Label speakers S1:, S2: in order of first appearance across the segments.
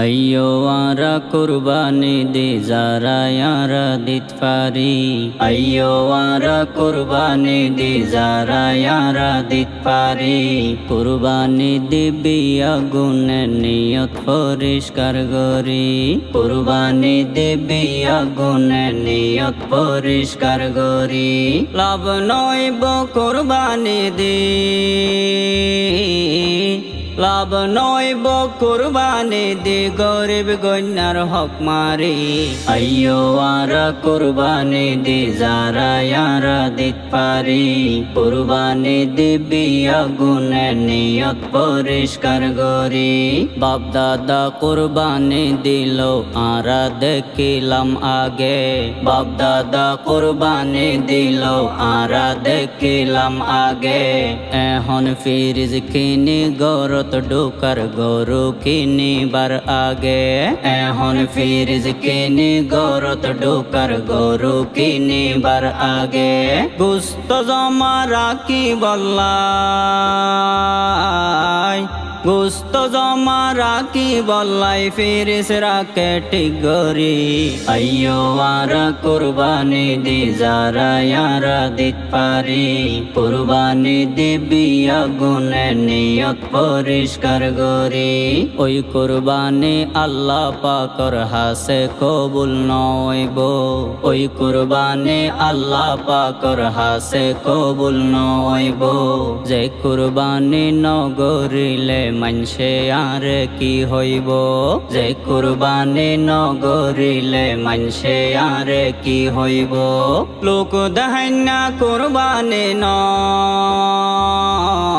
S1: আয়ো আরা কুরবানি দি যারা আরা দিত পারি আয়ো আরা কুরবানি দি যারা আরা দিত পারি কুরবানি দিবি আগুনে নিয়ত পরিষ্কার করি। কুরবানি দিবি আগুনে নিয়ত পরিষ্কার করি। লাভ নইব কুরবানি দি। লাভ নইব, কুরবানি দি গরিব গন্যার হক মারি। আইয়ো আরা, কুরবানি দি যারা ইয়ারা দিত পারি। কুরবানি দিবি আগুনে নিয়ত পরিষ্কার গরি বাপ দাদা কুরবানি দিল, আরা দেখিলাম আগে। বাপ দাদা কুরবানি দিল, আরা দেখিলাম আগে। এখন ফিরিজ কিনি গরত ঢোকার গরু কিনিবার আগে। এখন ফিরিজ কিনি, গরত ডোকার গরু কিনিবার আগে। গুস্ত জমা রাখি বল্লাই। গুস্ত জমা রাখি বল্লাই ফিরিস রাখে ঠিক গরি আইয়ো, আরা কুরবানি দি যারা ইয়ারা দিত পারি। কুরবানি দিবি আগুনে নিয়ত পরিষ্কার গরি ওই কুরবানি আল্লাহ পাকর হাসে কবুল নইব। ওই কুরবানি আল্লাহ পাকর হাসে কবুল নইব। যে কুরবানি নগরিলে মানসে আর কি হইব? যে কুরবানি নগরিলে মানসে আর কি হইব? লোক দাহান্না কুরবানি নয়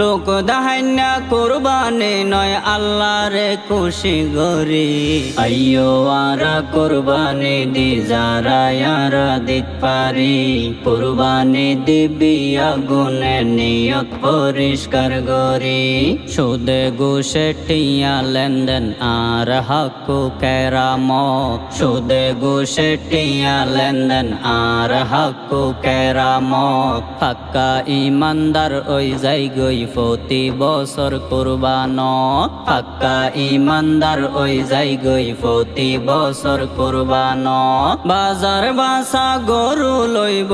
S1: লোক দাহান্না কুরবানি নয় আল্লাহরে খুশি গরি আইয়ো আরা কুরবানি দি যারা ইয়ারা দিত পারি। কুরবানি দিবি আগুনে নিয়ত পরিষ্কার গরি সুদে গুসে টিয়া লেনদেন আর হাকু কেরামত। সুদে গুসে টিয়া লেনদেন আর হাকু কেরামত। ফাক্কা ইমানদার ওই যাই গই প্রতি বছর কুরবানত পাক্কা ইমানদার ওই যাই গই প্রতি বছর কুরবানত বাজার বাসা গরু লইব।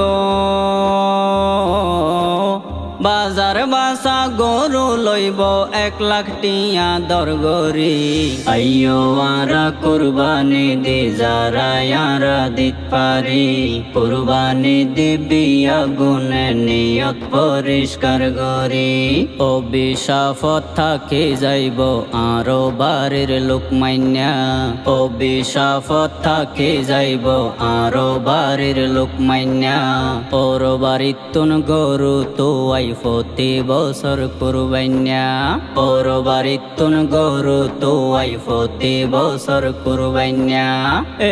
S1: বাজার বাসা গরু লইব এক লাখ টিয়া দরগরি আইয়ো আরা কুরবানি দি যারা ইয়ারা দিত পারি। কুরবানি দিবি আগুনে নিয়ত পরিষ্কার গরি ও বিষাফত থাকি যাইব আরও বাড়ির লোক মাইন্যা। ও বিষাফত থাকি যাইব আরও বাড়ির লোক মাইন্যা। ওর বাড়িত তুন গরু তো আই প্রতি বছর কুরবাইন্যা ওর বাড়িত তুন গরু তো আই প্রতি বছর কুরবাইন্যা।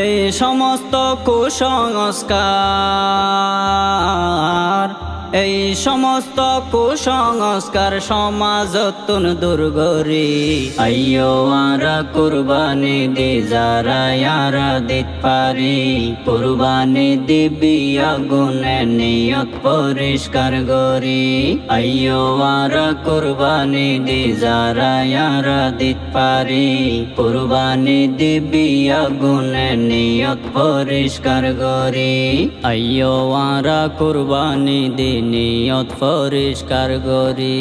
S1: এই সমস্ত কুসংস্কার এই সমস্ত কুসংস্কার সমাজতুন দুর্গরি। আইয়ো আরা কুরবানি দি, যারা ইয়ারা দিত পারি। কুরবানি দিবি, আগুনে নিয়ত পরিষ্কার গরি আইয়ো আরা কুরবানি দি, যারা ইয়ারা দিত পারি। কুরবানি দিবি, আগুনে নিয়ত পরিষ্কার গরি আইয়ো আরা কুরবানি দি নিয়ত পরিষ্কার করি